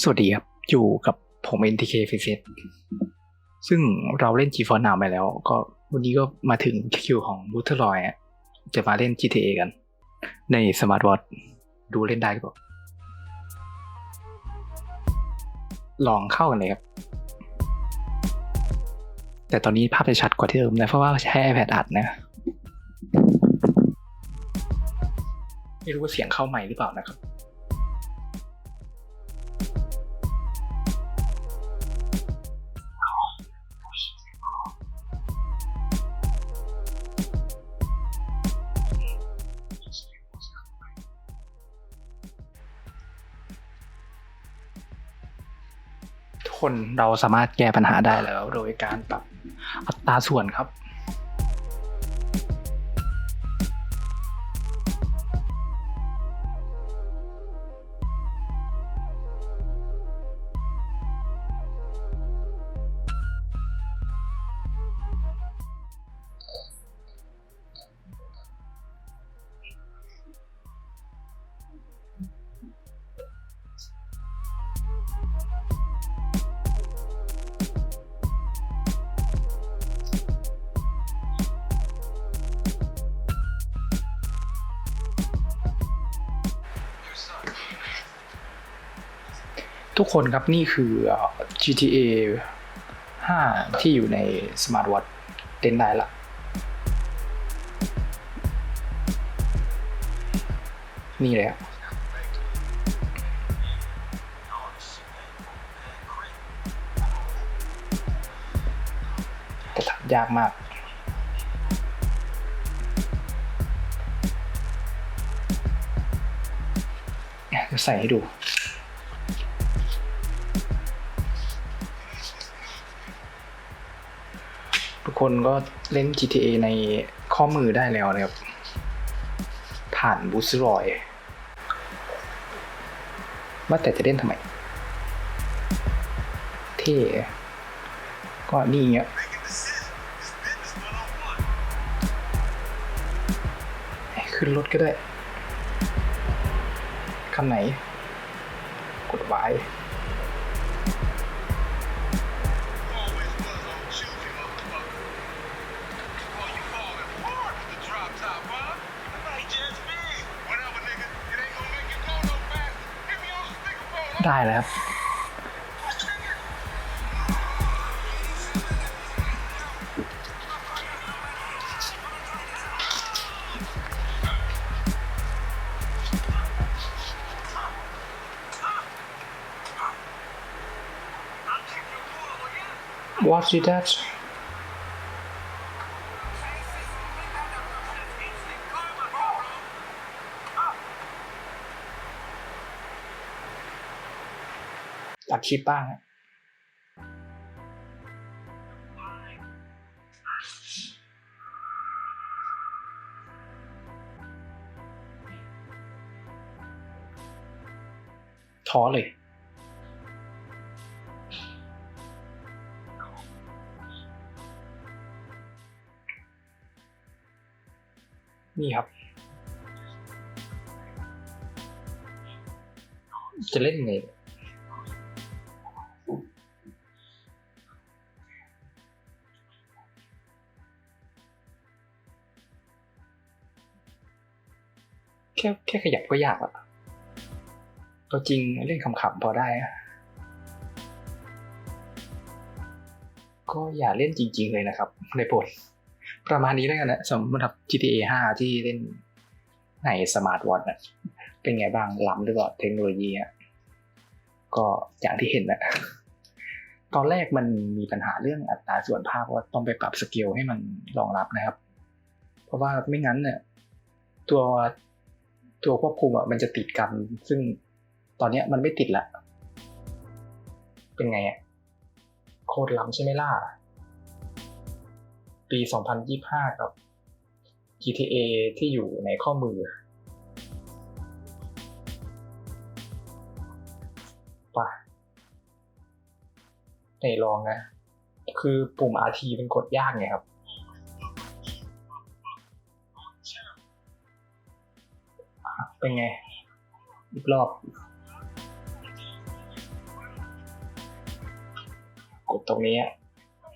สวัสดีครับ อยู่กับผม NTK f a c ซึ่งเราเล่น g ีฟอร์นาวไปแล้ว ก็วันนี้ก็มาถึงคิวของบูเทอร์ลอยจะมาเล่น GTA กัน ในสมาร์ทวอทดูเล่นได้หรือเปล่าลองเข้ากันเลยครับ แต่ตอนนี้ภาพจะชัดกว่าที่เดิมนะเพราะว่าใช้ iPad อัดนะไม่รู้ว่าเสียงเข้าใหม่หรือเปล่านะครับ คนเราสามารถแก้ปัญหาได้แล้ว โดยการปรับอัตราส่วนครับ ทุกคนครับนี่คือ GTA 5 ที่อยู่ใน Smart Watch เล่นได้ละนี่เลยครับแต่ทำยากมากจะใส่ให้ดู ทุกคนก็เล่น GTA ในข้อมือได้แล้วนะครับ ผ่านบูสรอย ว่าแต่จะเล่นทำไม เท่ก็นี่เงี้ยขึ้นรถก็ได้คันไหน กดไว้ ได้แล้วครับ What's that? อัดคลิปบ้างท้อเลยนี่ครับ จะเล่นไง แค่แค่ขยับก็ยากอะตัวจริงเล่นขำๆพอได้ก็อย่าเล่นจริง ๆ เลยนะครับ ในโปรดประมาณนี้แล้วกันนะสำหรับ GTA 5 ที่เล่นในสมาร์ทวอทนะเป็นไงบ้างล้ำหรือเปล่าเทคโนโลยีอะก็อย่างที่เห็นนะตอนแรกมันมีปัญหาเรื่องอัตราส่วนภาพว่าต้องไปปรับสเกลให้มันรองรับนะครับ เพราะว่าไม่งั้นเนี่ยตัว ตัวควบคุมอะมันจะติดกัน ซึ่งตอนเนี้ยมันไม่ติดละ เป็นไงอะโคตรล้ำใช่ไหมล่ะ ปี 2025 กับ GTA ที่อยู่ในข้อมือป่ะในลองนะ คือปุ่ม RT เป็นกดยากไงครับ เป็นไง อีกรอบ กดตรงนี้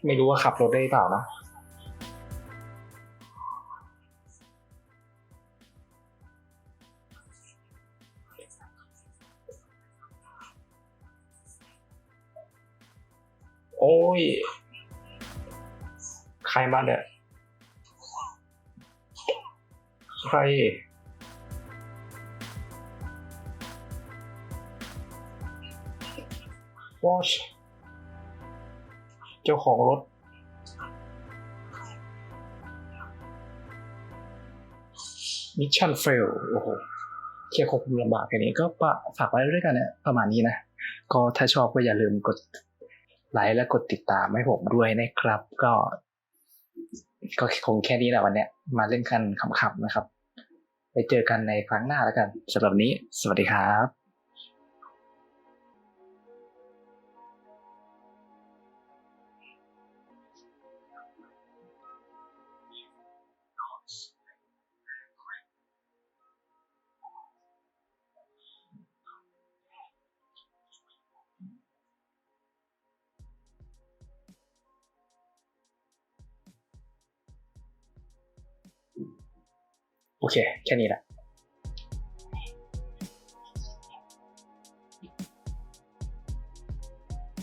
ไม่รู้ว่าขับรถได้เปล่านะโอ้ย ใครมาเนี่ย ใคร Watch เจ้าของรถ มิชชั่นเฟล โอ้โหแค่ควบคุมลำบากแค่นี้ก็ปะฝากไว้ด้วยกันนะประมาณนี้นะ ก็ถ้าชอบก็อย่าลืมกดไลค์และกดติดตามให้ผมด้วยนะครับ ก็ ก็คงแค่นี้แหละวันเนี้ย มาเล่นกันขำๆนะครับ ไปเจอกันในครั้งหน้าแล้วกันสำหรับนี้ สวัสดีครับ โอเค แค่นี้แหละ